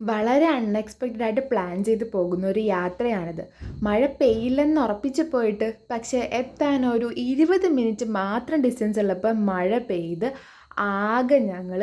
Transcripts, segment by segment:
വളരെ അൺഎക്സ്പെക്റ്റഡ് ആയിട്ട് പ്ലാൻ ചെയ്ത് പോകുന്ന ഒരു യാത്രയാണിത്. മഴ പെയ്യില്ലെന്ന് ഉറപ്പിച്ച് പോയിട്ട് പക്ഷേ എത്താൻ ഒരു ഇരുപത് മിനിറ്റ് മാത്രം ഡിസ്റ്റൻസ് ഉള്ളപ്പോൾ മഴ പെയ്ത് ആകെ ഞങ്ങൾ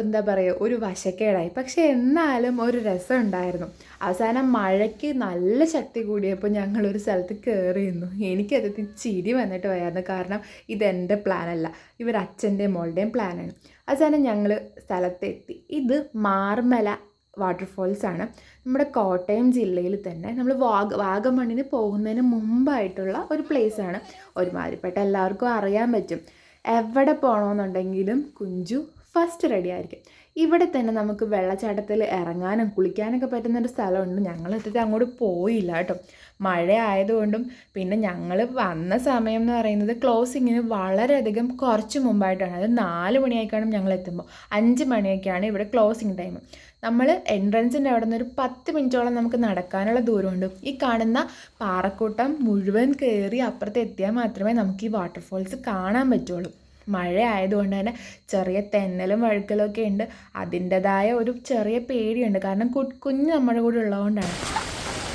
എന്താ പറയുക ഒരു വശക്കേടായി. പക്ഷേ എന്നാലും ഒരു രസം ഉണ്ടായിരുന്നു അവസാനം മഴയ്ക്ക് നല്ല ശക്തി കൂടിയപ്പോൾ ഞങ്ങളൊരു സ്ഥലത്ത് കയറി നിന്നു എനിക്കത് ചിരി വന്നിട്ട് പോയായിരുന്നു. കാരണം ഇതെന്റെ പ്ലാനല്ല. ഇവർ അച്ഛന്റെയും മോളുടെയും പ്ലാനാണ്. അവസാനം ഞങ്ങൾ സ്ഥലത്തെത്തി. ഇത് മാർമല വാട്ടർഫോൾസ് ആണ് നമ്മുടെ കോട്ടയം ജില്ലയിൽ തന്നെ നമ്മൾ വാഗ വാഗമണ്ണിന് പോകുന്നതിന് മുമ്പായിട്ടുള്ള ഒരു പ്ലേസ് ആണ് ഒരുമാതിരിപ്പെട്ട എല്ലാവർക്കും അറിയാൻ പറ്റും. എവിടെ പോകണമെന്നുണ്ടെങ്കിലും കുഞ്ചു ഫസ്റ്റ് റെഡി ആയിരിക്കും. ഇവിടെ തന്നെ നമുക്ക് വെള്ളച്ചാട്ടത്തിൽ ഇറങ്ങാനും കുളിക്കാനൊക്കെ പറ്റുന്നൊരു സ്ഥലമുണ്ട്. ഞങ്ങൾ എത്തിയിട്ട് അങ്ങോട്ട് പോയില്ല കേട്ടോ. മഴ ആയതുകൊണ്ടും പിന്നെ ഞങ്ങൾ വന്ന സമയം എന്ന് പറയുന്നത് ക്ലോസിങ്ങിന് വളരെയധികം കുറച്ച് മുമ്പായിട്ടാണ്. അത് നാല് മണിയായിക്കാണും ഞങ്ങൾ എത്തുമ്പോൾ. അഞ്ച് മണിയൊക്കെയാണ് ഇവിടെ ക്ലോസിങ് ടൈം നമ്മൾ എൻട്രൻസിന്റെ അവിടെ നിന്ന് ഒരു പത്ത് മിനിറ്റോളം നമുക്ക് നടക്കാനുള്ള ദൂരമുണ്ട്. ഈ കാണുന്ന പാറക്കൂട്ടം മുഴുവൻ കയറി അപ്പുറത്ത് എത്തിയാൽ മാത്രമേ നമുക്ക് ഈ വാട്ടർഫോൾസ് കാണാൻ പറ്റുള്ളൂ. മഴ ആയതുകൊണ്ട് തന്നെ ചെറിയ തെന്നലും വഴുക്കലും ഒക്കെ ഉണ്ട്. അതിന്റെതായ ഒരു ചെറിയ പേടിയുണ്ട്. കാരണം കുഞ്ഞ് നമ്മുടെ കൂടെ ഉള്ളതുകൊണ്ടാണ്.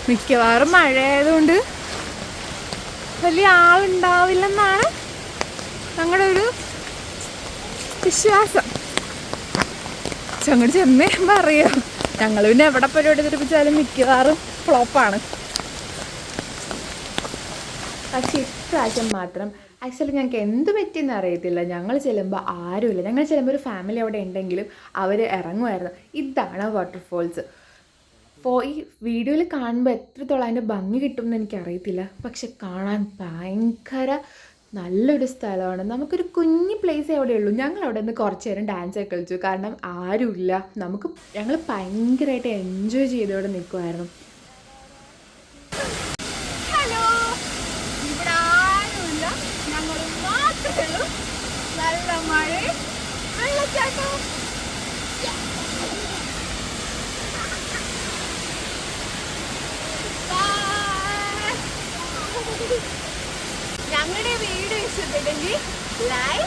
മിക്കവാറും മഴ ആയതുകൊണ്ട് വലിയ ആളുണ്ടാവില്ലെന്നാണ് ഞങ്ങളുടെ ഒരു വിശ്വാസം അങ്ങോട്ട് ചെന്നേ പറയാം ഞങ്ങൾ പിന്നെ എവിടെ പരിപാടി തിരിപ്പിച്ചാലും മിക്കവാറും ഫ്ലോപ്പാണ് പക്ഷെ ഇപ്രാവശ്യം മാത്രം ആക്ച്വലി ഞങ്ങൾക്ക് എന്ത് പറ്റിയെന്ന് അറിയത്തില്ല. ഞങ്ങൾ ചെല്ലുമ്പോൾ ആരുമില്ല. ഞങ്ങൾ ചെല്ലുമ്പോൾ ഒരു ഫാമിലി അവിടെ ഉണ്ടെങ്കിലും അവർ ഇറങ്ങുമായിരുന്നു. ഇതാണ് വാട്ടർഫോൾസ് അപ്പോൾ ഈ വീഡിയോയിൽ കാണുമ്പോൾ എത്രത്തോളം അതിന്റെ ഭംഗി കിട്ടുമെന്ന് എനിക്കറിയത്തില്ല. പക്ഷെ കാണാൻ ഭയങ്കര നല്ലൊരു സ്ഥലമാണ്. നമുക്കൊരു കുഞ്ഞു പ്ലേസ് എവിടെ ഉള്ളൂ. ഞങ്ങൾ അവിടെ നിന്ന് കുറച്ച് നേരം ഡാൻസ് ഒക്കെ കളിച്ചു. കാരണം ആരുമില്ല. നമുക്ക് ഞങ്ങൾ ഭയങ്കരമായിട്ട് എൻജോയ് ചെയ്തവിടെ നിൽക്കുമായിരുന്നു ഹലോ ഇവിടെ ആരുമില്ല ഞങ്ങൾ മാത്രമേ ഉള്ളൂ നല്ല മഴ വെള്ളച്ചാട്ടം ഞങ്ങളുടെ വീഡിയോ ഇഷ്ടപ്പെട്ടെങ്കിൽ ലൈക്ക് ഷെയർ സബ്സ്ക്രൈബ്